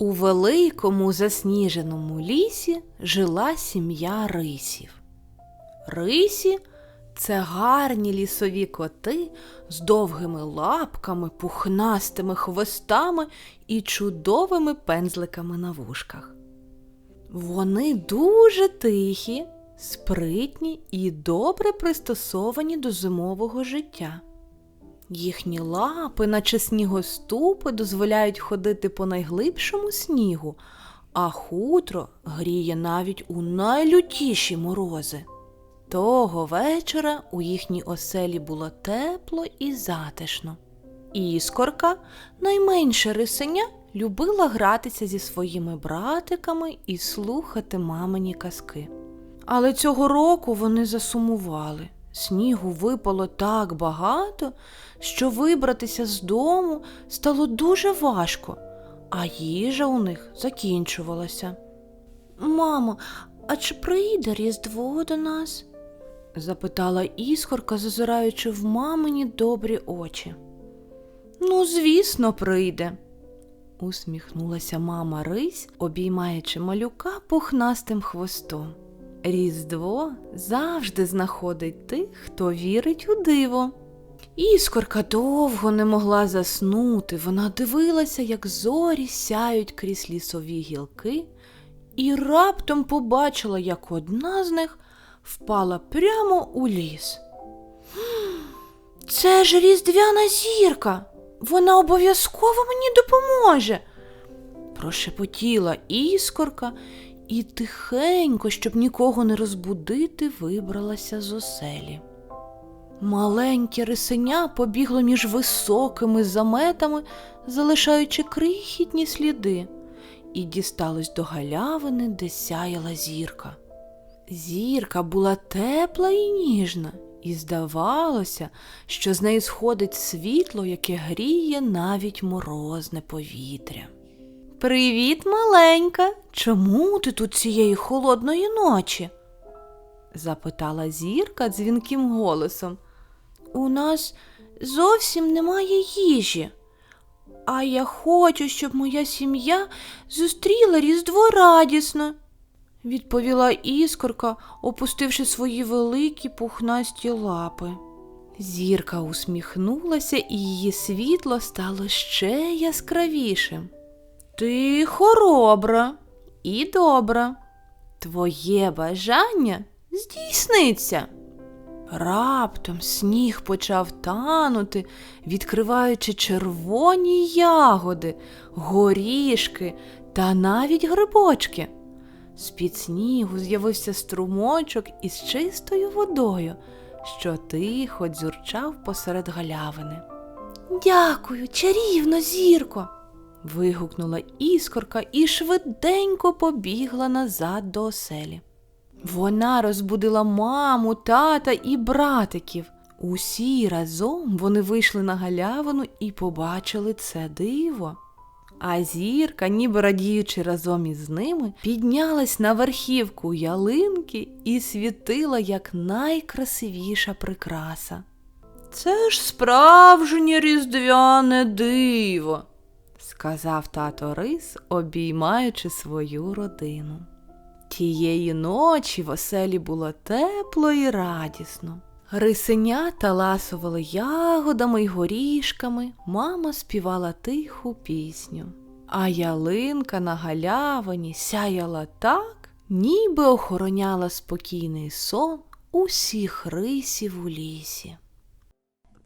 У великому засніженому лісі жила сім'я рисів. Рисі це гарні лісові коти з довгими лапками, пухнастими хвостами і чудовими пензликами на вушках. Вони дуже тихі, спритні і добре пристосовані до зимового життя. Їхні лапи, наче снігоступи, дозволяють ходити по найглибшому снігу, а хутро гріє навіть у найлютіші морози. Того вечора у їхній оселі було тепло і затишно. Іскорка, найменше рисеня, любила гратися зі своїми братиками і слухати мамині казки. Але цього року вони засумували. Снігу випало так багато, що вибратися з дому стало дуже важко, а їжа у них закінчувалася. Мамо, а чи прийде Різдво до нас? запитала іскорка, зазираючи в мамині добрі очі. Ну, звісно, прийде, усміхнулася мама Рись, обіймаючи малюка пухнастим хвостом. Різдво завжди знаходить тих, хто вірить у диво. Іскорка довго не могла заснути. Вона дивилася, як зорі сяють крізь лісові гілки, і раптом побачила, як одна з них впала прямо у ліс. Це ж різдвяна зірка. Вона обов'язково мені допоможе. Прошепотіла іскорка і тихенько, щоб нікого не розбудити, вибралася з оселі. Маленьке рисеня побігло між високими заметами, залишаючи крихітні сліди, і дісталось до галявини, де сяяла зірка. Зірка була тепла і ніжна, і здавалося, що з неї сходить світло, яке гріє навіть морозне повітря. Привіт, маленька. Чому ти тут цієї холодної ночі? запитала зірка дзвінким голосом. У нас зовсім немає їжі, а я хочу, щоб моя сім'я зустріла Різдво радісно, відповіла іскорка, опустивши свої великі пухнасті лапи. Зірка усміхнулася, і її світло стало ще яскравішим. Ти хоробра і добра. Твоє бажання здійсниться. Раптом сніг почав танути, відкриваючи червоні ягоди, горішки та навіть грибочки. З-під снігу з'явився струмочок із чистою водою, що тихо дзюрчав посеред галявини. Дякую, чарівно, зірко вигукнула іскорка і швиденько побігла назад до оселі. Вона розбудила маму, тата і братиків. Усі разом вони вийшли на галявину і побачили це диво. А зірка, ніби радіючи разом із ними, піднялась на верхівку ялинки і світила як найкрасивіша прикраса. Це ж справжнє різдвяне диво, сказав тато Рис, обіймаючи свою родину. Тієї ночі в оселі було тепло і радісно. Рисенята ласували ягодами й горішками, мама співала тиху пісню, а ялинка на галявині сяяла так, ніби охороняла спокійний сон усіх рисів у лісі.